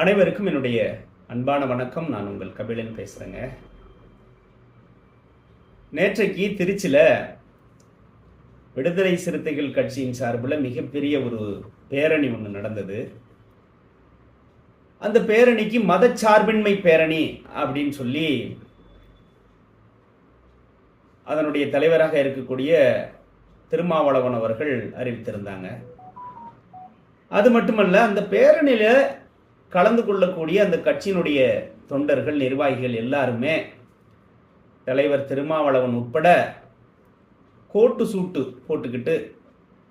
அனைவருக்கும் என்னுடைய அன்பான வணக்கம். நான் உங்கள் கபிலன் பேசுகிறேங்க நேற்றைக்கு திருச்சியில் விடுதலை சிறுத்தைகள் கட்சியின் சார்பில் மிகப்பெரிய ஒரு பேரணி ஒன்று நடந்தது. அந்த பேரணிக்கு மதச்சார்பின்மை பேரணி அப்படின்னு சொல்லி அதனுடைய தலைவராக இருக்கக்கூடிய திருமாவளவன் அவர்கள் அறிவித்திருந்தாங்க. அது மட்டுமல்ல அந்த பேரணியில கலந்து கொள்ளக்கூடிய அந்த கட்சியினுடைய தொண்டர்கள் நிர்வாகிகள் எல்லாருமே தலைவர் திருமாவளவன் உட்பட கோட்டு சூட்டு போட்டுக்கிட்டு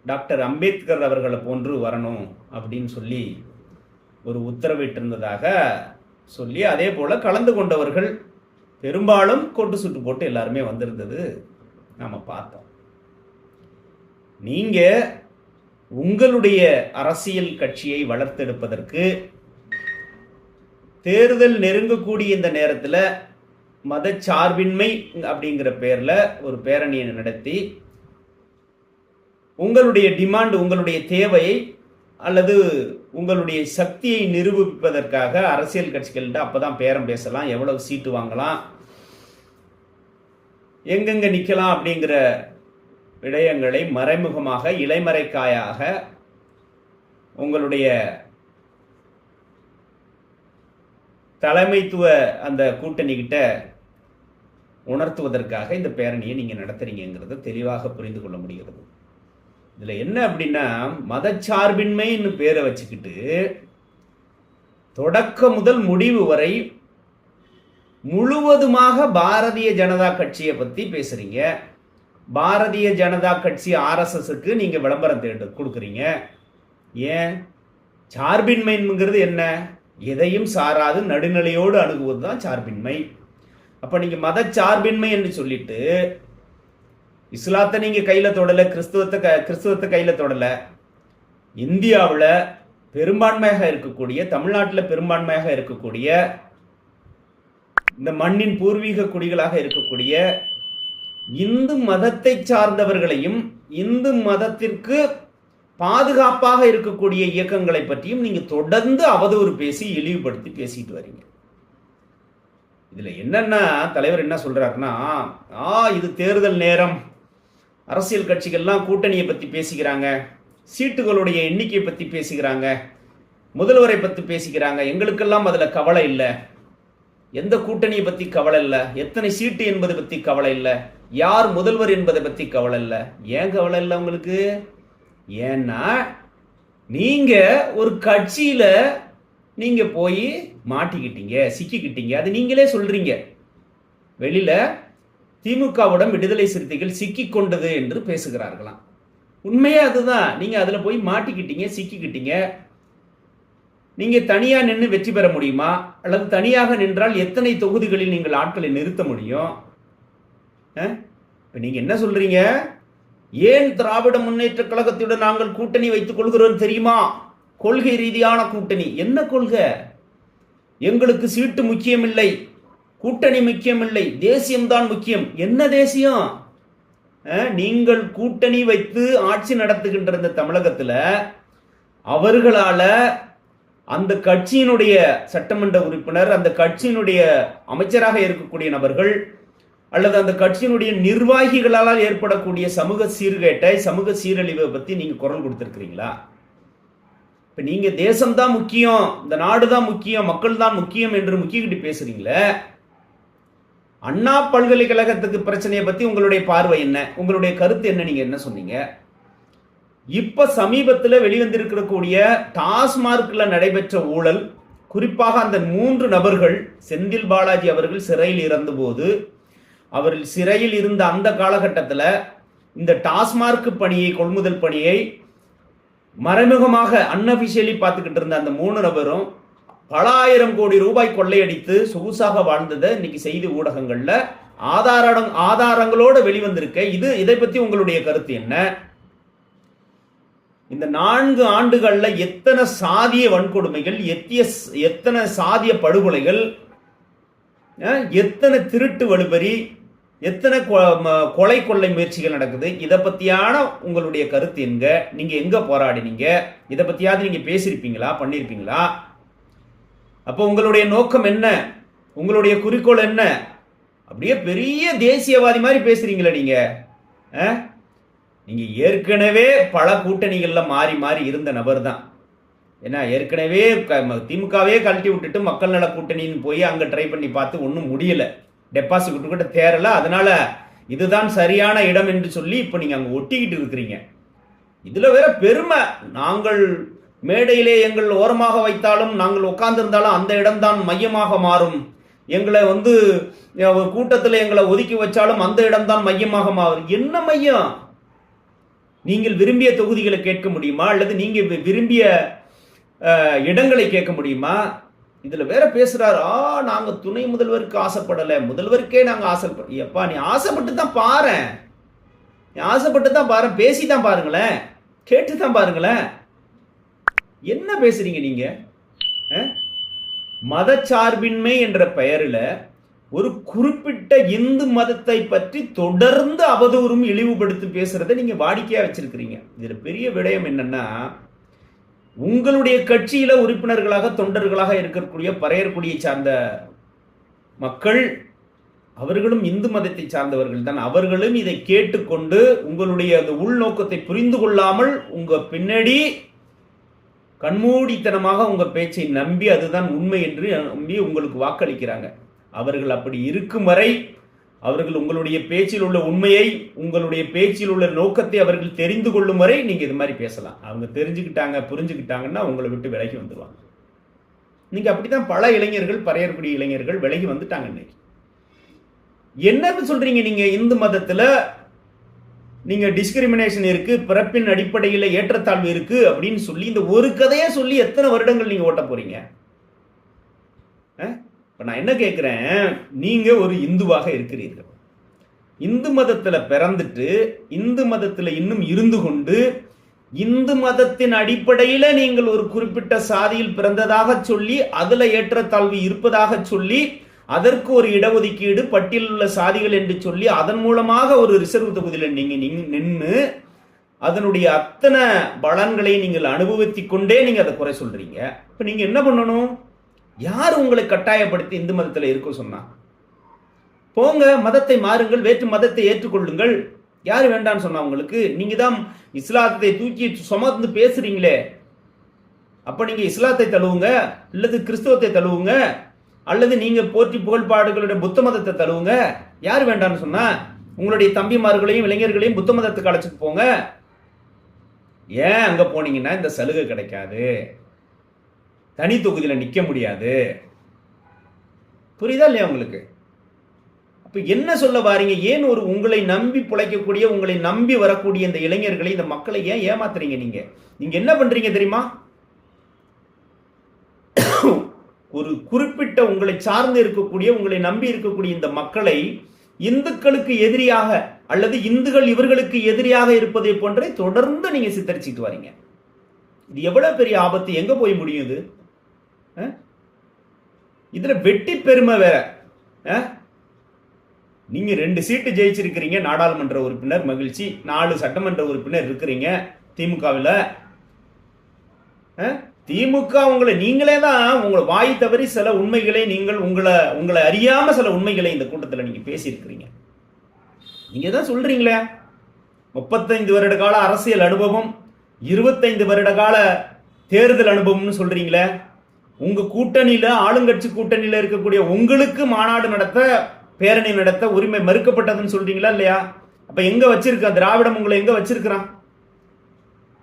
டாக்டர் அம்பேத்கர் அவர்களை போன்று வரணும் அப்படின்னு சொல்லி ஒரு உத்தரவிட்டிருந்ததாக சொல்லி அதே போல் கலந்து கொண்டவர்கள் பெரும்பாலும் கோட்டு சூட்டு போட்டு எல்லாருமே வந்திருந்தது நாம் பார்த்தோம். நீங்கள் உங்களுடைய அரசியல் கட்சியை வளர்த்தெடுப்பதற்கு தேர்தல் நெருங்கக்கூடிய இந்த நேரத்தில் மதச்சார்பின்மை அப்படிங்கிற பேரில் ஒரு பேரணியை நடத்தி உங்களுடைய டிமாண்ட் உங்களுடைய தேவையை அல்லது உங்களுடைய சக்தியை நிரூபிப்பதற்காக அரசியல் கட்சிகள்கிட்ட அப்போதான் பேரம் பேசலாம் எவ்வளவு சீட்டு வாங்கலாம் எங்கெங்க நிற்கலாம் அப்படிங்கிற விடயங்களை மறைமுகமாக இலைமறைக்காயாக உங்களுடைய தலைமைத்துவ அந்த கூட்டணிக்கிட்ட உணர்த்துவதற்காக இந்த பேரணியை நீங்கள் நடத்துறீங்கிறத தெளிவாக புரிந்து கொள்ள முடிகிறது. இதில் என்ன அப்படின்னா மதச்சார்பின்மைன்னு பேரை வச்சுக்கிட்டு தொடக்க முதல் முடிவு வரை முழுவதுமாக பாரதிய ஜனதா கட்சியை பற்றி பேசுகிறீங்க பாரதிய ஜனதா கட்சி ஆர்எஸ்எஸ்க்கு நீங்கள் விளம்பரம் தேடு கொடுக்குறீங்க. ஏன்? சார்பின்மைங்கிறது என்ன? எதையும் சாராது நடுநிலையோடு அணுகுவது தான் சார்பின்மை. அப்போ நீங்கள் மத சார்பின்மை என்று சொல்லிட்டு இஸ்லாத்தை நீங்கள் கையில் தொடலை கிறிஸ்துவத்தை க- கிறிஸ்துவத்தை கையில் தொடலை இந்தியாவில் பெரும்பான்மையாக இருக்கக்கூடிய தமிழ்நாட்டில் பெரும்பான்மையாக இருக்கக்கூடிய இந்த மண்ணின் பூர்வீக குடிகளாக இருக்கக்கூடிய இந்து மதத்தை சார்ந்தவர்களையும் இந்து மதத்திற்கு பாதுகாப்பாக இருக்கக்கூடிய இயக்கங்களை பற்றியும் நீங்க தொடர்ந்து அவதூறு பேசி இழிவுபடுத்தி பேசிட்டு வரீங்க. இதுல என்னன்னா தலைவர் என்ன சொல்றாருன்னா ஆ இது தேர்தல் நேரம். அரசியல் கட்சிகள்லாம் கூட்டணியை பத்தி பேசிக்கிறாங்க. சீட்டுகளுடைய எண்ணிக்கையை பத்தி பேசிக்கிறாங்க. முதல்வரை பத்தி பேசிக்கிறாங்க. எங்களுக்கெல்லாம் அதுல கவலை இல்லை. எந்த கூட்டணியை பத்தி கவலை இல்லை. எத்தனை சீட்டு என்பதை பத்தி கவலை இல்லை. யார் முதல்வர் என்பதை பத்தி கவலை இல்லை. ஏன் கவலை இல்லை உங்களுக்கு? ஏன்னா நீங்க ஒரு கட்சியில நீங்க போய் மாட்டிக்கிட்டீங்க சிக்கிக்கிட்டீங்க. அது நீங்களே சொல்றீங்க. வெளியில திமுகவுடன் விடுதலை சிறுத்தைகள் சிக்கி கொண்டது என்று பேசுகிறார்களாம். உண்மையே அதுதான். நீங்க அதுல போய் மாட்டிக்கிட்டீங்க சிக்கிக்கிட்டீங்க. நீங்க தனியா நின்று வெற்றி பெற முடியுமா? அல்லது தனியாக நின்றால் எத்தனை தொகுதிகளில் நீங்கள் ஆட்களை நிறுத்த முடியும்? அஹ்? இப்ப நீங்க என்ன சொல்றீங்க? ஏன் திராவிட முன்னேற்ற கழகத்துடன் நாங்கள் கூட்டணி வைத்துக் கொள்கிறோம் தெரியுமா? கொள்கை ரீதியான கூட்டணி. என்ன கொள்கை? எங்களுக்கு சீட்டு முக்கியமில்லை கூட்டணி முக்கியமில்லை தேசியம்தான் முக்கியம். என்ன தேசியம்? நீங்கள் கூட்டணி வைத்து ஆட்சி நடத்துகின்ற இந்த தமிழகத்தில் அவர்களால் அந்த கட்சியினுடைய சட்டமன்ற உறுப்பினர் அந்த கட்சியினுடைய அமைச்சராக இருக்கக்கூடிய நபர்கள் அல்லது அந்த கட்சியினுடைய நிர்வாகிகளால் ஏற்படக்கூடிய சமூக சீர்கேட்டை சமூக சீரழிவை பற்றி நீங்கள் குரல் கொடுத்திருக்கிறீங்களா? இப்போ நீங்கள் தேசம்தான் முக்கியம் இந்த நாடு தான் முக்கியம் மக்கள் தான் முக்கியம் என்று முக்கிக்கிட்டு பேசுகிறீங்களே அண்ணா பல்கலைக்கழகத்துக்கு பிரச்சனையை பற்றி உங்களுடைய பார்வை என்ன? உங்களுடைய கருத்து என்ன? நீங்கள் என்ன சொன்னீங்க? இப்போ சமீபத்தில் வெளிவந்திருக்கக்கூடிய டாஸ்மார்க்கில் நடைபெற்ற ஊழல் குறிப்பாக அந்த மூன்று நபர்கள் செந்தில் பாலாஜி அவர்கள் சிறையில் இறந்தபோது அவர் சிறையில் இருந்த அந்த காலகட்டத்தில் இந்த டாஸ்மார்க் பணியை கொள்முதல் பணியை மறைமுகமாக அன்அபிஷியலி பார்த்துக்கிட்டு இருந்த அந்த மூணு நபரும் பல ஆயிரம் கோடி ரூபாய் கொள்ளையடித்து சொகுசாக வாழ்ந்ததை இன்னைக்கு செய்தி ஊடகங்களில் ஆதாரம் ஆதாரங்களோடு வெளிவந்திருக்க. இது இதை பற்றி உங்களுடைய கருத்து என்ன? இந்த நான்கு ஆண்டுகளில் எத்தனை சாதிய வன்கொடுமைகள் எத்திய எத்தனை சாதிய படுகொலைகள் எத்தனை திருட்டு வலுபறி எத்தனை கொ- ம- கொலை கொள்ளை முயற்சிகள் நடக்குது? இதை பற்றியான உங்களுடைய கருத்து எங்க? நீங்கள் எங்கே போராடினீங்க? இதை பற்றியாவது நீங்கள் பேசியிருப்பீங்களா? பண்ணியிருப்பீங்களா? அப்போ உங்களுடைய நோக்கம் என்ன? உங்களுடைய குறிக்கோள் என்ன? அப்படியே பெரிய தேசியவாதி மாதிரி பேசுகிறீங்களே நீங்க. ஆ? ஏற்கனவே பல கூட்டணிகளில் மாறி மாறி இருந்த நபர் தான் ஏன்னா ஏற்கனவே க- திமுகவே கழட்டி விட்டுட்டு மக்கள் நல கூட்டணின்னு போய் அங்கே ட்ரை பண்ணி பார்த்து ஒன்றும் முடியலை. டெபாசிட் கூட தேரல அதனால இதுதான் சரியான இடம் என்று சொல்லி இப்போ நீங்க அங்க ஒட்டிக்கிட்டு இருக்கிறீங்க. இதுல வேற பெருமை. நாங்கள் மேடையிலே எங்கள் ஓரமாக வைத்தாலும் நாங்கள் உட்கார்ந்திருந்தாலும் அந்த இடம்தான் மையமாக மாறும். எங்களை வந்து கூட்டத்தில் எங்களை ஒதுக்கி வச்சாலும் அந்த இடம்தான் மையமாக மாறும். என்ன மையம்? நீங்கள் விரும்பிய தொகுதிகளை கேட்க முடியுமா? அல்லது நீங்க விரும்பிய இடங்களை கேட்க முடியுமா? இதுல வேற பேசுறாரு ஆ நாங்க துணை முதல்வருக்கு ஆசைப்படல. முதல்வருக்கே நாங்க ஆசைப்பட எப்பா நீ ஆசைப்பட்டு தான் பாரு. நீ ஆசைப்பட்டு தான் பாரு. பேசி தான் பாருங்களேன். கேட்டு தான் பாருங்களேன். என்ன பேசுறீங்க நீங்க? மதச்சார்பின்மை என்ற பெயரில் ஒரு குறிப்பிட்ட இந்து மதத்தை பற்றி தொடர்ந்து அவதூறும் இழிவுபடுத்தி பேசுறதை நீங்க வாடிக்கையா வச்சிருக்கிறீங்க. இதுல பெரிய விடயம் என்னன்னா உங்களுடைய கட்சியில உறுப்பினர்களாக தொண்டர்களாக இருக்கக்கூடிய பறையர்குடியை சார்ந்த மக்கள் அவர்களும் இந்து மதத்தை சார்ந்தவர்கள் தான். அவர்களும் இதை கேட்டுக்கொண்டு உங்களுடைய அந்த உள்நோக்கத்தை புரிந்து கொள்ளாமல் உங்க பின்னாடி கண்மூடித்தனமாக உங்க பேச்சை நம்பி அதுதான் உண்மை என்று நம்பி உங்களுக்கு வாக்களிக்கிறாங்க. அவர்கள் அப்படி இருக்கும் வரை அவர்கள் உங்களுடைய பேச்சில் உள்ள உண்மையை உங்களுடைய பேச்சில் உள்ள நோக்கத்தை அவர்கள் தெரிந்து கொள்ளும் வரை நீங்கள் இது மாதிரி பேசலாம். அவங்க தெரிஞ்சுக்கிட்டாங்க புரிஞ்சுக்கிட்டாங்கன்னா உங்களை விட்டு விலகி வந்துடுவாங்க நீங்கள் அப்படி தான் பல இளைஞர்கள் பறையக்கூடிய இளைஞர்கள் விலகி வந்துட்டாங்க இன்னைக்கு. என்னன்னு சொல்றீங்க நீங்க இந்து மதத்துல? நீங்க டிஸ்கிரிமினேஷன் இருக்கு பிறப்பின் அடிப்படையில் ஏற்றத்தாழ்வு இருக்கு அப்படின்னு சொல்லி இந்த ஒரு கதையை சொல்லி எத்தனை வருடங்கள் நீங்க ஓட்ட போறீங்க? இப்போ நான் என்ன கேட்குறேன் நீங்கள் ஒரு இந்துவாக இருக்கிறீர்கள். இந்து மதத்தில் பிறந்துட்டு இந்து மதத்தில் இன்னும் இருந்து கொண்டு இந்து மதத்தின் அடிப்படையில் நீங்கள் ஒரு குறிப்பிட்ட சாதியில் பிறந்ததாக சொல்லி அதில் ஏற்றத்தாழ்வு இருப்பதாக சொல்லி அதற்கு ஒரு இடஒதுக்கீடு பட்டியலில் உள்ள சாதிகள் என்று சொல்லி அதன் மூலமாக ஒரு ரிசர்வ் தொகுதியில் நீங்கள் நின்று அதனுடைய அத்தனை பலன்களை நீங்கள் அனுபவித்து கொண்டே நீங்கள் அதை குறை சொல்றீங்க. இப்போ நீங்கள் என்ன பண்ணணும்? யார் உங்களை கட்டாயப்படுத்தி இந்து மதத்தில் இருக்க சொன்னா? போங்க மதத்தை மாறுங்கள் வேற்று மதத்தை ஏற்றுக்கொள்ளுங்கள். யார் வேண்டான்னு சொன்னா உங்களுக்கு? நீங்க தான் இஸ்லாத்தை தூக்கி சுமந்து பேசுறீங்களே. அப்ப நீங்க இஸ்லாத்தை தழுவுங்க அல்லது கிறிஸ்தவத்தை தழுவுங்க அல்லது நீங்க போற்றி புகழ்பாடுகளுடைய புத்த மதத்தை தழுவுங்க. யார் வேண்டாம்னு சொன்னா? உங்களுடைய தம்பிமார்களையும் இளைஞர்களையும் புத்த மதத்துக்கு அழைச்சிட்டு போங்க. ஏன் அங்க போனீங்கன்னா இந்த சலுகை கிடைக்காது. தனி தொகுதியில் நிற்க முடியாது. புரியுதா இல்லையா உங்களுக்கு? அப்போ என்ன சொல்ல வாரீங்க? ஏன் ஒரு உங்களை நம்பி பிழைக்கக்கூடிய உங்களை நம்பி வரக்கூடிய இந்த இளைஞர்களை இந்த மக்களை ஏன் ஏமாத்துறீங்க நீங்க? நீங்க என்ன பண்றீங்க தெரியுமா? ஒரு குறிப்பிட்ட உங்களை சார்ந்து இருக்கக்கூடிய உங்களை நம்பி இருக்கக்கூடிய இந்த மக்களை இந்துக்களுக்கு எதிரியாக அல்லது இந்துக்கள் இவர்களுக்கு எதிரியாக இருப்பதை போன்றே தொடர்ந்து நீங்க சித்தரிச்சிட்டு வரீங்க. இது எவ்வளவு பெரிய ஆபத்து? எங்க போய் முடியுது இதுல வெட்டி பெருமை வேற. அஹ்? நீங்க ரெண்டு சீட்டு ஜெயிச்சிருக்கிறீங்க நாடாளுமன்ற உறுப்பினர் மகிழ்ச்சி. நாலு சட்டமன்ற உறுப்பினர் இருக்கிறீங்க திமுகவில். திமுக உங்களை நீங்களே தான் உங்களை வாய் தவறி சில உண்மைகளை நீங்கள் உங்களை உங்களை அறியாம சில உண்மைகளை இந்த கூட்டத்தில் நீங்க பேசியிருக்கிறீங்க. நீங்க தான் சொல்றீங்களே. முப்பத்தைந்து வருட கால அரசியல் அனுபவம் இருபத்தைந்து வருட கால தேர்தல் அனுபவம்னு சொல்றீங்களே. உங்க கூட்டணியில ஆளுங்கட்சி கூட்டணியில இருக்கக்கூடிய உங்களுக்கு மாநாடு நடத்த பேரணி நடத்த உரிமை மறுக்கப்பட்டதுன்னு சொல்றீங்களா இல்லையா? அப்ப எங்க வச்சிருக்க திராவிடம் உங்களை எங்க வச்சிருக்கிறான்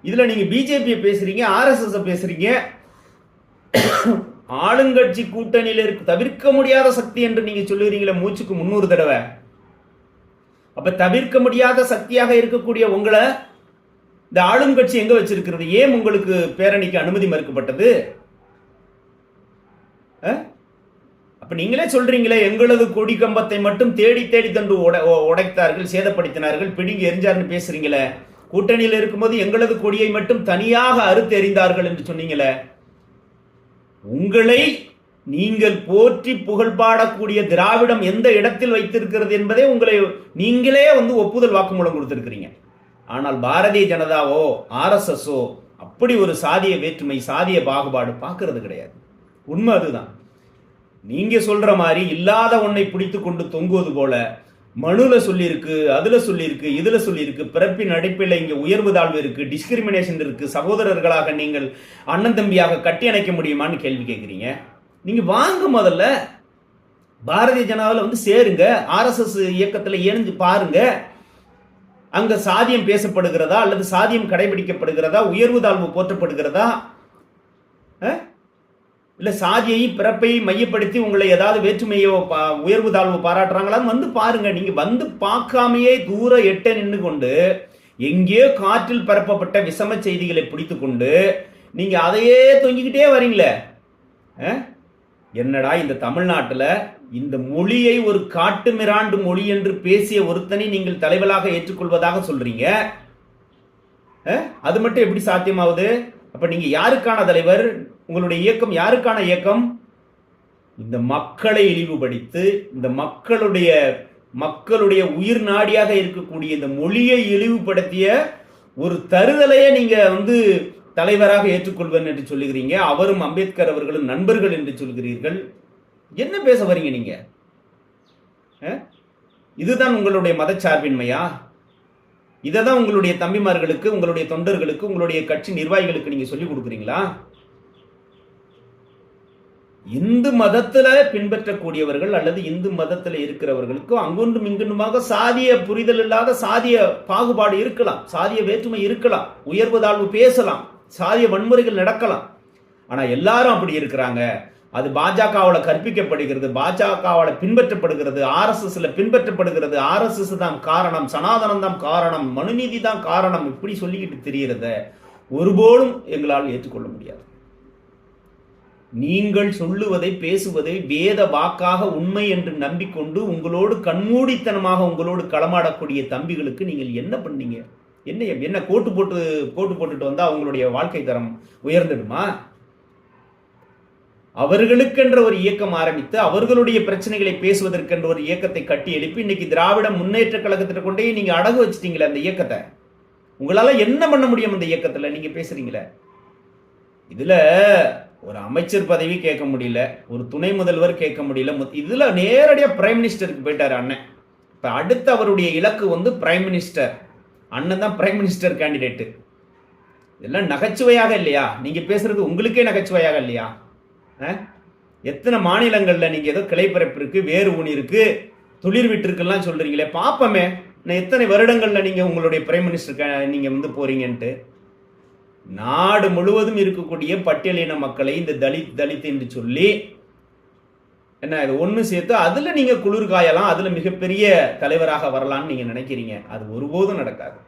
இதுல நீங்க பிஜேபியை பேசுறீங்க ஆர்எஸ்எஸ் பேசுறீங்க. ஆளுங்கட்சி கூட்டணியில இருக்கு தவிர்க்க முடியாத சக்தி என்று நீங்க சொல்லுறீங்களே மூச்சுக்கு முன்னூறு தடவை. அப்ப தவிர்க்க முடியாத சக்தியாக இருக்கக்கூடிய உங்களை இந்த ஆளுங்கட்சி எங்க வச்சிருக்கிறது? ஏன் உங்களுக்கு பேரணிக்கு அனுமதி மறுக்கப்பட்டது? அப்ப நீங்களே சொல்றீங்களே எங்களது கொடி கம்பத்தை மட்டும் தேடி தேடி தண்டு உடை- உடைத்தார்கள் சேதப்படுத்தினார்கள் பிடிங்கி எரிஞ்சார்னு பேசுறீங்களே. கூட்டணியில் இருக்கும்போது எங்களது கொடியை மட்டும் தனியாக அறுத்து எறிந்தார்கள் என்று சொன்னீங்களே. உங்களை நீங்கள் போற்றி புகழ் பாடக்கூடிய திராவிடம் எந்த இடத்தில் வைத்திருக்கிறது என்பதே உங்களை நீங்களே வந்து ஒப்புதல் வாக்குமூலம் கொடுத்திருக்கிறீங்க. ஆனால் பாரதிய ஜனதாவோ ஆர்எஸ்எஸ்ஓ அப்படி ஒரு சாதிய வேற்றுமை சாதிய பாகுபாடு பார்க்கறது கிடையாது. உண்மை அதுதான். நீங்க சொல்ற மாதிரி இல்லாத ஒன்னை பிடித்து கொண்டு தொங்குவது போல மனுல சொல்லியிருக்கு அதுல சொல்லியிருக்கு இதுல சொல்லியிருக்கு பிறப்பின் அடிப்பில் இங்க உயர்வு தாழ்வு இருக்கு டிஸ்கிரிமினேஷன் இருக்கு சகோதரர்களாக நீங்கள் அண்ணன் தம்பியாக கட்டி அணைக்க முடியுமான்னு கேள்வி கேட்குறீங்க. நீங்க வாங்க முதல்ல பாரதிய ஜனதாவில் வந்து சேருங்க ஆர்எஸ்எஸ் இயக்கத்தில் இணைஞ்சு பாருங்க. அங்க சாதியம் பேசப்படுகிறதா அல்லது சாதியம் கடைபிடிக்கப்படுகிறதா உயர்வு தாழ்வு போற்றப்படுகிறதா? இல்ல சாதியை பிறப்பை மையப்படுத்தி உங்களை ஏதாவது வேற்றுமையோ பா- உயர்வு தாழ்வு பாராட்டுறாங்களான்னு வந்து பாருங்க. நீங்க வந்து பார்க்காமையே தூர எட்ட நின்று கொண்டு எங்கேயோ காற்றில் பரப்பப்பட்ட விஷம செய்திகளை பிடித்து கொண்டு நீங்க அதையே தொங்கிக்கிட்டே வரீங்களே. என்னடா இந்த தமிழ்நாட்டில் இந்த மொழியை ஒரு காட்டு மிராண்டு மொழி என்று பேசிய ஒருத்தனை நீங்கள் தலைவலாக ஏற்றுக்கொள்வதாக சொல்றீங்க? அது மட்டும் எப்படி சாத்தியமாகுது அப்ப நீங்க யாருக்கான தலைவர்? உங்களுடைய இயக்கம் யாருக்கான இயக்கம்? இந்த மக்களை இழிவுபடுத்து இந்த மக்களுடைய மக்களுடைய உயிர் நாடியாக இருக்கக்கூடிய இந்த மொழியை இழிவுபடுத்திய ஒரு தருதலையே நீங்க வந்து தலைவராக ஏற்றுக்கொள்வேன் என்று சொல்லுகிறீங்க. அவரும் அம்பேத்கர் அவர்களும் நண்பர்கள் என்று சொல்கிறீர்கள். என்ன பேச வரீங்க நீங்க? இதுதான் உங்களுடைய மதச்சார்பின்மையா இதை தான் உங்களுடைய தம்பிமார்களுக்கு உங்களுடைய தொண்டர்களுக்கு உங்களுடைய கட்சி நிர்வாகிகளுக்கு நீங்க சொல்லிக் கொடுக்குறீங்களா? இந்து மதத்தில் பின்பற்றக்கூடியவர்கள் அல்லது இந்து மதத்தில் இருக்கிறவர்களுக்கு அங்கொன்றும் இங்கொன்றுமாக சாதிய புரிதல் இல்லாத சாதிய பாகுபாடு இருக்கலாம் சாதிய வேற்றுமை இருக்கலாம் உயர்வு தாழ்வு பேசலாம் சாதிய வன்முறைகள் நடக்கலாம். ஆனால் எல்லாரும் அப்படி இருக்கிறாங்க. அது பாஜகவால் கற்பிக்கப்படுகிறது பாஜகவால் பின்பற்றப்படுகிறது ஆர்எஸ்எஸ்ல பின்பற்றப்படுகிறது ஆர்எஸ்எஸ் தான் காரணம் சனாதனம் தான் காரணம் மனுநீதி தான் காரணம் இப்படி சொல்லிக்கிட்டு தெரிகிறத ஒருபோலும் எங்களால் ஏற்றுக்கொள்ள முடியாது. நீங்கள் சொல்லுவதை பேசுவதை வேத வாக்காக உண்மை என்று நம்பிக்கொண்டு உங்களோடு கண்மூடித்தனமாக உங்களோடு களமாடக்கூடிய தம்பிகளுக்கு நீங்கள் என்ன பண்ணீங்க? என்ன என்ன கோட்டு போட்டு கோட்டு போட்டுட்டு வந்தா அவங்களுடைய வாழ்க்கை தரம் உயர்ந்துடுமா? அவர்களுக்கென்ற ஒரு இயக்கம் ஆரம்பித்து அவர்களுடைய பிரச்சனைகளை பேசுவதற்கென்ற ஒரு இயக்கத்தை கட்டி எழுப்பி இன்னைக்கு திராவிட முன்னேற்ற கழகத்திட்ட கொண்டே நீங்க அடகு வச்சிட்டீங்களே அந்த இயக்கத்தை. உங்களால என்ன பண்ண முடியும் அந்த இயக்கத்துல? நீங்க பேசுறீங்களே. இதுல ஒரு அமைச்சர் பதவி கேட்க முடியல ஒரு துணை முதல்வர் கேட்க முடியல. மொத்த- இதுல நேரடியாக பிரைம் மினிஸ்டருக்கு போயிட்டாரு அண்ணன். இப்போ அடுத்து அவருடைய இலக்கு வந்து பிரைம் மினிஸ்டர் அண்ணன் தான் பிரைம் மினிஸ்டர் கேண்டிடேட்டு இதெல்லாம் நகைச்சுவையாக இல்லையா? நீங்க பேசுறது உங்களுக்கே நகைச்சுவையாக இல்லையா? எத்தனை மாநிலங்களில் நீங்கள் ஏதோ கிளைப்பரப்பு இருக்கு வேறு ஊனி இருக்கு துளிர் விட்டுருக்குலாம் சொல்றீங்களே. பார்ப்போமே நான் எத்தனை வருடங்களில் நீங்கள் உங்களுடைய பிரைம் மினிஸ்டர் நீங்கள் வந்து போறீங்கன்ட்டு. நாடு முழுவதும் இருக்கக்கூடிய பட்டியலின மக்களை இந்த தலித் தலித் என்று சொல்லி என்ன இது ஒன்று சேர்த்து அதில் நீங்கள் குளிர் காயலாம் அதில் மிகப்பெரிய தலைவராக வரலான்னு நீங்கள் நினைக்கிறீங்க. அது ஒருபோதும் நடக்காது.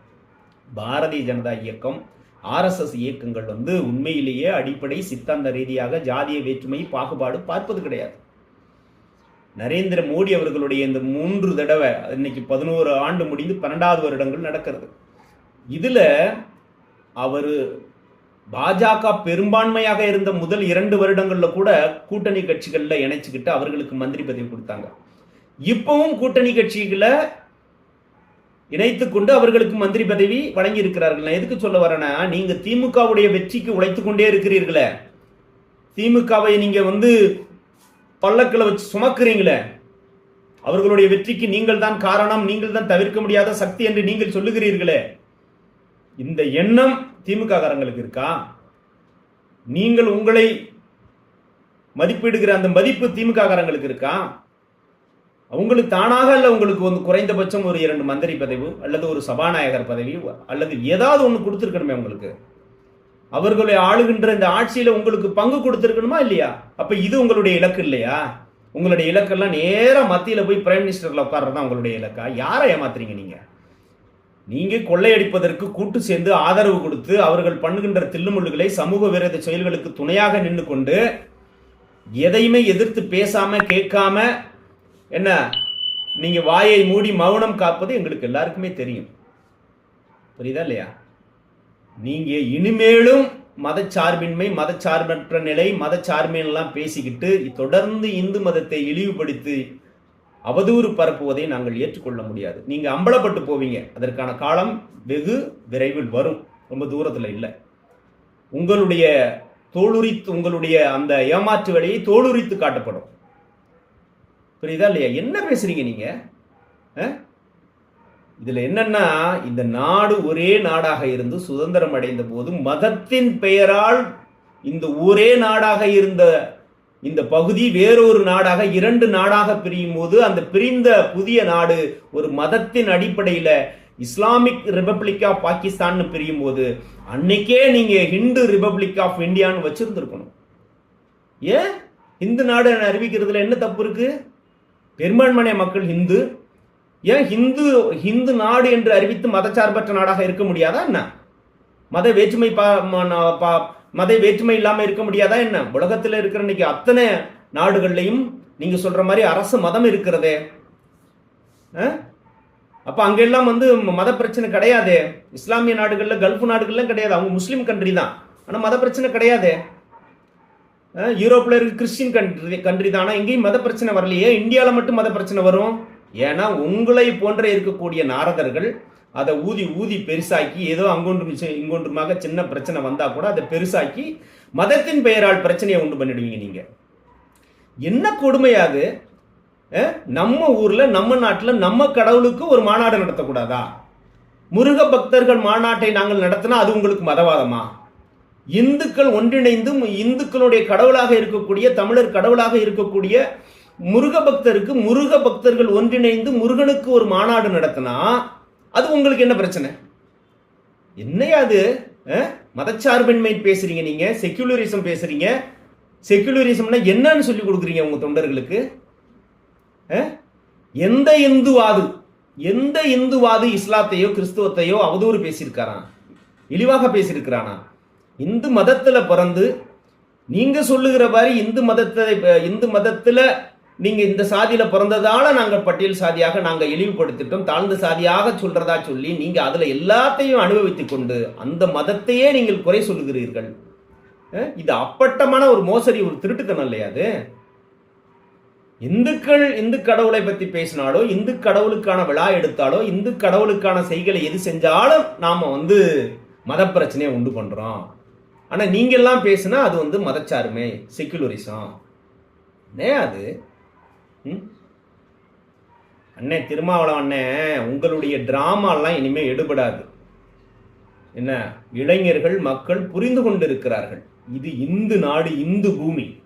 பாரதிய ஜனதா இயக்கம் ஆர்எஸ்எஸ் இயக்கங்கள் வந்து உண்மையிலேயே அடிப்படை சித்தாந்த ரீதியாக ஜாதிய வேற்றுமை பாகுபாடு பார்ப்பது கிடையாது. நரேந்திர மோடி அவர்களுடைய இந்த மூன்று தடவை இன்னைக்கு பதினோரு ஆண்டு முடிந்து பன்னெண்டாவது வருடங்கள் நடக்கிறது. இதில் அவர் பாஜக பெரும்பான்மையாக இருந்த முதல் இரண்டு வருடங்கள்ல கூட கூட்டணி கட்சிகள்ல இணைச்சுக்கிட்டு அவர்களுக்கு மந்திரி பதவி கொடுத்தாங்க. இப்பவும் கூட்டணி கட்சிகளை இணைத்து கொண்டு அவர்களுக்கு மந்திரி பதவி வழங்கி இருக்கிறார்கள் நான் எதுக்கு சொல்ல வரேன்னா நீங்க திமுகவுடைய வெற்றிக்கு உழைத்து கொண்டே இருக்கிறீர்களே. திமுகவை நீங்க வந்து பல்லக்கில் வச்சு சுமக்கிறீங்களே. அவர்களுடைய வெற்றிக்கு நீங்கள் தான் காரணம் நீங்கள் தான் தவிர்க்க முடியாத சக்தி என்று நீங்கள் சொல்லுகிறீர்களே. இந்த எண்ணம் திமுக காரங்களுக்கு இருக்கா? நீங்கள் உங்களை மதிப்பிடுகிற அந்த மதிப்பு திமுக காரங்களுக்கு இருக்கா? அவங்களுக்கு தானாக அல்ல உங்களுக்கு வந்து குறைந்தபட்சம் ஒரு இரண்டு மந்திரி பதவி அல்லது ஒரு சபாநாயகர் பதவி அல்லது ஏதாவது ஒன்று கொடுத்துருக்கணுமே உங்களுக்கு? அவர்களை ஆளுகின்ற இந்த ஆட்சியில் உங்களுக்கு பங்கு கொடுத்துருக்கணுமா இல்லையா? அப்போ இது உங்களுடைய இலக்கு இல்லையா? உங்களுடைய இலக்கெல்லாம் நேராக மத்தியில் போய் பிரைம் உட்கார்றது தான் உங்களுடைய இலக்கா? யாரை ஏமாத்துறீங்க நீங்கள் நீங்கள் கொள்ளையடிப்பதற்கு கூட்டு சேர்ந்து ஆதரவு கொடுத்து அவர்கள் பண்ணுகின்ற தில்லுமுள்ளுகளை சமூக விரோத செயல்களுக்கு துணையாக நின்று கொண்டு எதையுமே எதிர்த்து பேசாம கேட்காம என்ன நீங்க வாயை மூடி மௌனம் காப்பது எங்களுக்கு எல்லாருக்குமே தெரியும். புரியுதா இல்லையா? நீங்க இனிமேலும் மதச்சார்பின்மை மதச்சார்பற்ற நிலை மதச்சார்பின்லாம் பேசிக்கிட்டு தொடர்ந்து இந்து மதத்தை இழிவுபடுத்தி அவதூறு பரப்புவதை நாங்கள் ஏற்றுக்கொள்ள முடியாது. நீங்க அம்பலப்பட்டு போவீங்க. அதற்கான காலம் வெகு விரைவில் வரும். ரொம்ப தூரத்தில் இல்லை. உங்களுடைய தோளுரித்து உங்களுடைய அந்த ஏமாற்று வேலையை தோலுரித்து காட்டப்படும். புரியுதா இல்லையா? என்ன பேசுறீங்க நீங்க? இதுல என்னன்னா இந்த நாடு ஒரே நாடாக இருந்து சுதந்திரம் அடைந்த போது மதத்தின் பெயரால் இந்த ஒரே நாடாக இருந்த இந்த பகுதி வேறொரு நாடாக இரண்டு நாடாக பிரியும் போது அந்த பிரிந்த புதிய நாடு ஒரு மதத்தின் அடிப்படையில இஸ்லாமிக் ரிபப்ளிக் ஆஃப் பாகிஸ்தான் பிரியும் போது அன்னைக்கே நீங்க ஹிந்து ரிபப்ளிக் ஆஃப் இந்தியான்னு வச்சிருந்திருக்கணும். ஏன்? இந்து நாடு அறிவிக்கிறதுல என்ன தப்பு இருக்கு? பெரும்பான்மையான மக்கள் ஹிந்து. ஏன் ஹிந்து ஹிந்து நாடு என்று அறிவித்து மதச்சார்பற்ற நாடாக இருக்க முடியாதா என்ன? மத வேற்றுமை பா- பா- மத வேற்றுமை இல்லாமல் இருக்க முடியாதா என்ன? உலகத்தில் இருக்கிற இன்னைக்கு அத்தனை நாடுகள்லையும் நீங்க சொல்ற மாதிரி அரசு மதம் இருக்கிறதே. அப்போ அப்ப அங்கெல்லாம் வந்து மத பிரச்சனை கிடையாது. இஸ்லாமிய நாடுகள்ல கல்ஃப் நாடுகள்லாம் கிடையாது. அவங்க முஸ்லீம் கண்ட்ரி தான். ஆனா மத பிரச்சனை கிடையாதே. யூரோப்பில் யூரோப்ல இருக்க கிறிஸ்டின் கண்ட்ரி கண்ட்ரி தான். ஆனா எங்கேயும் மத பிரச்சனை வரலையே. இந்தியாவில் மட்டும் மத பிரச்சனை வரும். ஏன்னா உங்களை போன்ற இருக்கக்கூடிய நாரதர்கள் அதை ஊதி ஊதி பெருசாக்கி ஏதோ அங்கொன்றும் இங்கொன்றுமாக சின்ன பிரச்சனை வந்தால் கூட அதை பெருசாக்கி மதத்தின் பெயரால் பிரச்சனையை உண்டு பண்ணிடுவீங்க நீங்கள் என்ன கொடுமையாது? நம்ம ஊரில் நம்ம நாட்டில் நம்ம கடவுளுக்கு ஒரு மாநாடு நடத்தக்கூடாதா? முருக பக்தர்கள் மாநாட்டை நாங்கள் நடத்தினா அது உங்களுக்கு மதவாதமா? இந்துக்கள் ஒன்றிணைந்து இந்துக்களுடைய கடவுளாக இருக்கக்கூடிய தமிழர் கடவுளாக இருக்கக்கூடிய முருக பக்தருக்கு முருக பக்தர்கள் ஒன்றிணைந்து முருகனுக்கு ஒரு மாநாடு நடத்தினா அது உங்களுக்கு என்ன பிரச்சனை? என்னையா அது? மதச்சார்பின்மை பேசுறீங்க நீங்க செக்யூலரிசம் பேசுறீங்க. செக்யூலரிசம்னா என்னன்னு சொல்லி கொடுக்குறீங்க உங்க தொண்டர்களுக்கு? எந்த இந்துவாது எந்த இந்துவாது இஸ்லாத்தையோ கிறிஸ்துவத்தையோ அவதூறு பேசியிருக்காராம். இழிவாக பேசியிருக்கிறானா? இந்து மதத்துல பிறந்து நீங்க சொல்லுகிற மாதிரி இந்து மதத்தை இந்து மதத்துல நீங்கள் இந்த சாதியில் பிறந்ததால் நாங்கள் பட்டியல் சாதியாக நாங்கள் இழிவுபடுத்திட்டோம் தாழ்ந்த சாதியாக சொல்கிறதா சொல்லி நீங்கள் அதில் எல்லாத்தையும் அனுபவித்து கொண்டு அந்த மதத்தையே நீங்கள் குறை சொல்லுகிறீர்கள். இது அப்பட்டமான ஒரு மோசடி ஒரு திருட்டுத்தனம் இல்லையா அது? இந்துக்கள் இந்து கடவுளை பற்றி பேசினாலோ இந்து கடவுளுக்கான விழா எடுத்தாலோ இந்து கடவுளுக்கான செய்களை எது செஞ்சாலும் நாம் வந்து மத பிரச்சனையை உண்டு பண்ணுறோம் ஆனால் நீங்கள்லாம் பேசுனா அது வந்து மதச்சார்மை செக்குலரிசம் அது? அண்ணே திருமாவளவன் அண்ணே உங்களுடைய டிராமாலாம் இனிமே எடுபடாது. என்ன இளைஞர்கள் மக்கள் புரிந்து கொண்டிருக்கிறார்கள். இது இந்து நாடு இந்து பூமி.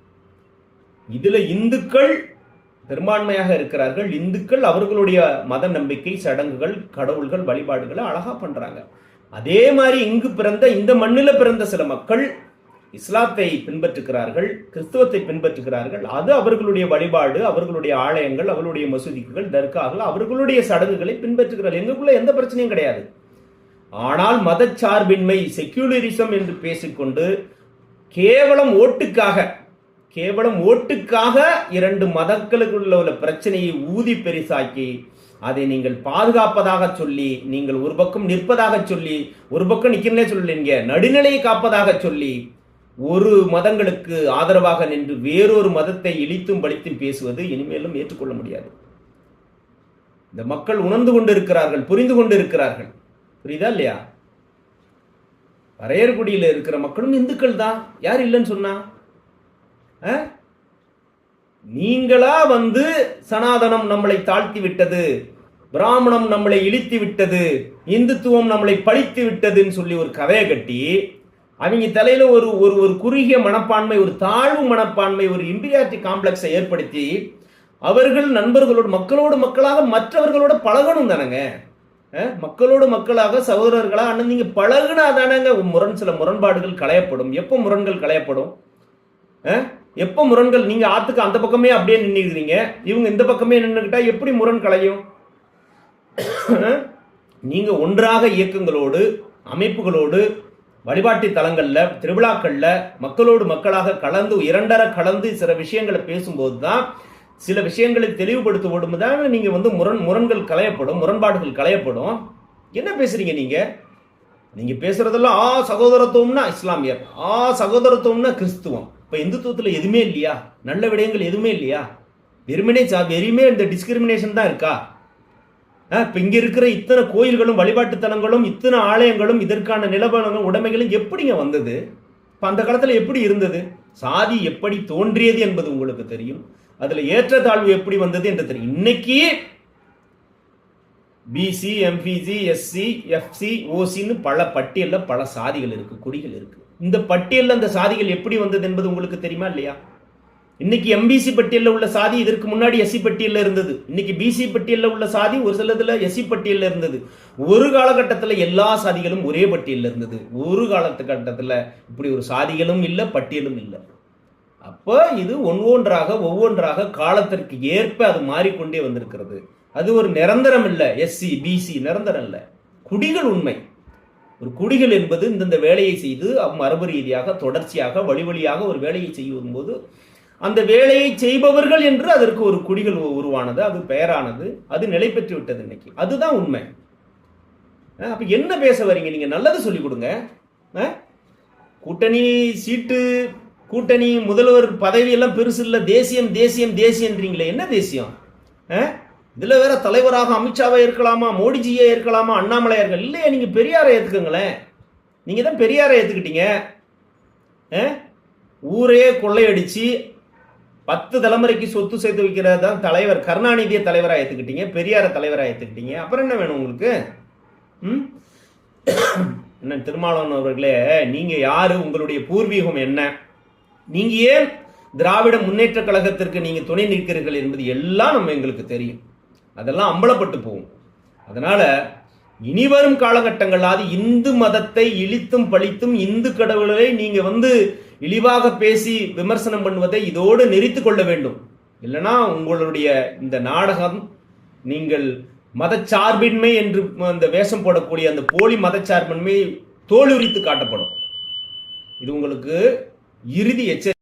இதுல இந்துக்கள் பெரும்பான்மையாக இருக்கிறார்கள். இந்துக்கள் அவர்களுடைய மத நம்பிக்கை சடங்குகள் கடவுள்கள் வழிபாடுகளை அழகா பண்றாங்க. அதே மாதிரி இங்கு பிறந்த இந்த மண்ணில பிறந்த சில மக்கள் இஸ்லாத்தை பின்பற்றுகிறார்கள் கிறிஸ்துவத்தை பின்பற்றுகிறார்கள். அது அவர்களுடைய வழிபாடு அவர்களுடைய ஆலயங்கள் அவர்களுடைய மசூதிகள் தர்காக்கள் அவர்களுடைய சடங்குகளை பின்பற்றுகிறார்கள். எங்களுக்குள்ள எந்த பிரச்சனையும் கிடையாது. ஆனால் மதச்சார்பின்மை செக்யூலரிசம் என்று பேசிக்கொண்டு கேவலம் ஓட்டுக்காக கேவலம் ஓட்டுக்காக இரண்டு மதங்களுக்குள்ள உள்ள பிரச்சனையை ஊதி பெரிசாக்கி அதை நீங்கள் பாதுகாப்பதாக சொல்லி நீங்கள் ஒரு பக்கம் நிற்பதாக சொல்லி ஒரு பக்கம் நிக்கிறனே சொல்லுங்க நடுநிலையை காப்பதாக சொல்லி ஒரு மதங்களுக்கு ஆதரவாக நின்று வேறொரு மதத்தை இழித்தும் பழித்தும் பேசுவது இனிமேலும் ஏற்றுக்கொள்ள முடியாது. இந்த மக்கள் உணர்ந்து கொண்டிருக்கிறார்கள் புரிந்து கொண்டிருக்கிறார்கள். புரியுதா இல்லையா? வரையர்குடியில் இருக்கிற மக்களும் இந்துக்கள் தான். யார் இல்லைன்னு சொன்னா? ஆ? நீங்களா வந்து சனாதனம் நம்மளை தாழ்த்தி விட்டது பிராமணம் நம்மளை இழித்து விட்டது இந்துத்துவம் நம்மளை பழித்து விட்டதுன்னு சொல்லி ஒரு கதையை கட்டி அவங்க தலையில ஒரு ஒரு ஒரு குறுகிய மனப்பான்மை ஒரு தாழ்வு மனப்பான்மை ஒரு இம்பீரியாரிட்டி காம்ப்ளெக்ஸை ஏற்படுத்தி அவர்கள் நண்பர்களோடு மக்களோடு மக்களாக மற்றவர்களோட பழகணும் தானங்க. மக்களோடு மக்களாக சகோதரர்களாக அண்ணன் நீங்க பழகுனா தானங்க. முரண் சில முரண்பாடுகள் களையப்படும். எப்போ முரண்கள் களையப்படும்? எப்போ முரண்கள் நீங்க ஆத்துக்கு அந்த பக்கமே அப்படியே நின்றுக்கிறீங்க இவங்க இந்த பக்கமே நின்றுக்கிட்டா எப்படி முரண் களையும்? நீங்கள் நீங்க ஒன்றாக இயக்கங்களோடு அமைப்புகளோடு வழிபாட்டு தலங்களில் திருவிழாக்களில் மக்களோடு மக்களாக கலந்து இரண்டர கலந்து சில விஷயங்களை பேசும்போது தான் சில விஷயங்களை தெளிவுபடுத்தும் தான் நீங்கள் வந்து முரண் முரண்கள் களையப்படும் முரண்பாடுகள் களையப்படும். என்ன பேசுறீங்க நீங்கள் நீங்கள் பேசுகிறதெல்லாம் ஆ சகோதரத்துவம்னா இஸ்லாமியர் ஆ சகோதரத்துவம்னா கிறிஸ்துவம். இப்போ இந்துத்துவத்தில் எதுவுமே இல்லையா? நல்ல விடயங்கள் எதுவுமே இல்லையா? வெறுமனே சா- வெறுமே இந்த டிஸ்கிரிமினேஷன் தான் இருக்கா? இப்போ இங்கே இருக்கிற இத்தனை கோயில்களும் வழிபாட்டுத்தலங்களும் இத்தனை ஆலயங்களும் இதற்கான நிலவரங்களும் உடைமைகளும் எப்படிங்க வந்தது? இப்போ அந்த காலத்தில் எப்படி இருந்தது? சாதி எப்படி தோன்றியது என்பது உங்களுக்கு தெரியும். அதில் ஏற்றத்தாழ்வு எப்படி வந்தது என்று தெரியும். இன்னைக்கு பிசி எம்பிசி எஸ்சி எஃப்சி ஓசின்னு பல பட்டியலில் பல சாதிகள் இருக்குது குடிகள் இருக்குது இந்த பட்டியலில் அந்த சாதிகள் எப்படி வந்தது என்பது உங்களுக்கு தெரியுமா இல்லையா? இன்னைக்கு எம்பிசி பட்டியலில் உள்ள சாதி இதற்கு முன்னாடி எஸ்சி பட்டியலில் இருந்தது. இன்னைக்கு பிசி பட்டியலில் உள்ள சாதி ஒரு சிலதுல எஸ்சி பட்டியலில் இருந்தது. ஒரு காலகட்டத்தில் எல்லா சாதிகளும் ஒரே பட்டியலில் இருந்தது. ஒரு காலத்துக்கட்டத்தில் இப்படி ஒரு சாதிகளும் இல்லை பட்டியலும் இல்லை. அப்போ இது ஒவ்வொன்றாக ஒவ்வொன்றாக காலத்திற்கு ஏற்ப அது மாறிக்கொண்டே வந்திருக்கிறது. அது ஒரு நிரந்தரம் இல்லை எஸ்சி பிசி நிரந்தரம் இல்லை. குடிகள் உண்மை. ஒரு குடிகள் என்பது இந்தந்த வேலையை செய்து அவ் மரபு ரீதியாக தொடர்ச்சியாக வழி வழியாக ஒரு வேலையை செய்யும் போது அந்த வேலையை செய்பவர்கள் என்று அதற்கு ஒரு குடிகள் உருவானது அது பெயரானது அது நிலை பெற்று விட்டது இன்னைக்கு. அதுதான் உண்மை. அப்போ அப்ப என்ன பேச வரீங்க? நீங்க நல்லது சொல்லி கொடுங்க. கூட்டணி சீட்டு கூட்டணி முதல்வர் பதவி எல்லாம் பெருசு இல்லை. தேசியம் தேசியம் தேசியன்றீங்களே. என்ன தேசியம்? அஹ்? இதுல வேற தலைவராக அமித்ஷாவை இருக்கலாமா? மோடிஜியை இருக்கலாமா? அண்ணாமலையா இருக்கலாம் இல்லையா நீங்க பெரியாரை ஏத்துக்கங்களேன். நீங்க தான் பெரியாரை ஏத்துக்கிட்டீங்க. ஊரே கொள்ளையடிச்சு பத்து தலைமுறைக்கு சொத்து சேர்த்து வைக்கிறது தான் தலைவர் கருணாநிதியை தலைவராக ஏற்றுக்கிட்டீங்க பெரியார தலைவராக ஏற்றுக்கிட்டீங்க அப்புறம் என்ன வேணும் உங்களுக்கு? ம்? என்ன திருமாவளவன் அவர்களே நீங்கள் யார்? உங்களுடைய பூர்வீகம் என்ன? நீங்கள் ஏன் திராவிட முன்னேற்ற கழகத்திற்கு நீங்கள் துணை நிற்கிறீர்கள் என்பது எல்லாம் நம்ம எங்களுக்கு தெரியும். அதெல்லாம் அம்பலப்பட்டு போகும். அதனால் இனி வரும் காலகட்டங்களாவது இந்து மதத்தை இழித்தும் பழித்தும் இந்து கடவுளை நீங்கள் வந்து இழிவாக பேசி விமர்சனம் பண்ணுவதை இதோடு நிறுத்திக் கொள்ள வேண்டும். இல்லைனா உங்களுடைய இந்த நாடகம் நீங்கள் மதச்சார்பின்மை என்று அந்த வேஷம் போடக்கூடிய அந்த போலி மதச்சார்பின்மை தோலுரித்து காட்டப்படும். இது உங்களுக்கு இறுதி எச்சரிக்கை.